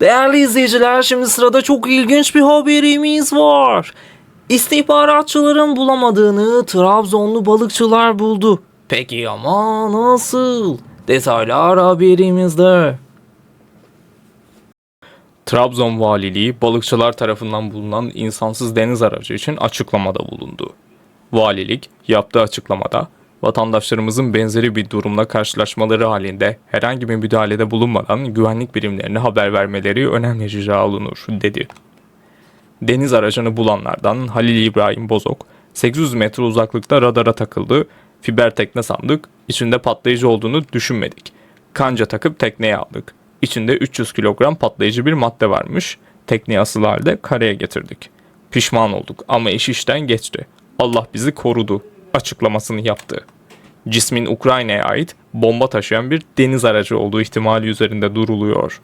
Değerli izleyiciler şimdi sırada çok ilginç bir haberimiz var. İstihbaratçıların bulamadığını Trabzonlu balıkçılar buldu. Peki ama nasıl? Detaylar haberimizde. Trabzon Valiliği balıkçılar tarafından bulunan insansız deniz aracı için açıklamada bulundu. Valilik yaptığı açıklamada vatandaşlarımızın benzeri bir durumla karşılaşmaları halinde herhangi bir müdahalede bulunmadan güvenlik birimlerine haber vermeleri önemli rica olunur dedi. Deniz aracını bulanlardan Halil İbrahim Bozok 800 metre uzaklıkta radara takıldı. Fiber tekne sandık. İçinde patlayıcı olduğunu düşünmedik. Kanca takıp tekneye aldık. İçinde 300 kilogram patlayıcı bir madde varmış. Tekneyi asıl halde karaya getirdik. Pişman olduk ama iş işten geçti. Allah bizi korudu açıklamasını yaptı. Cismin Ukrayna'ya ait bomba taşıyan bir deniz aracı olduğu ihtimali üzerinde duruluyor.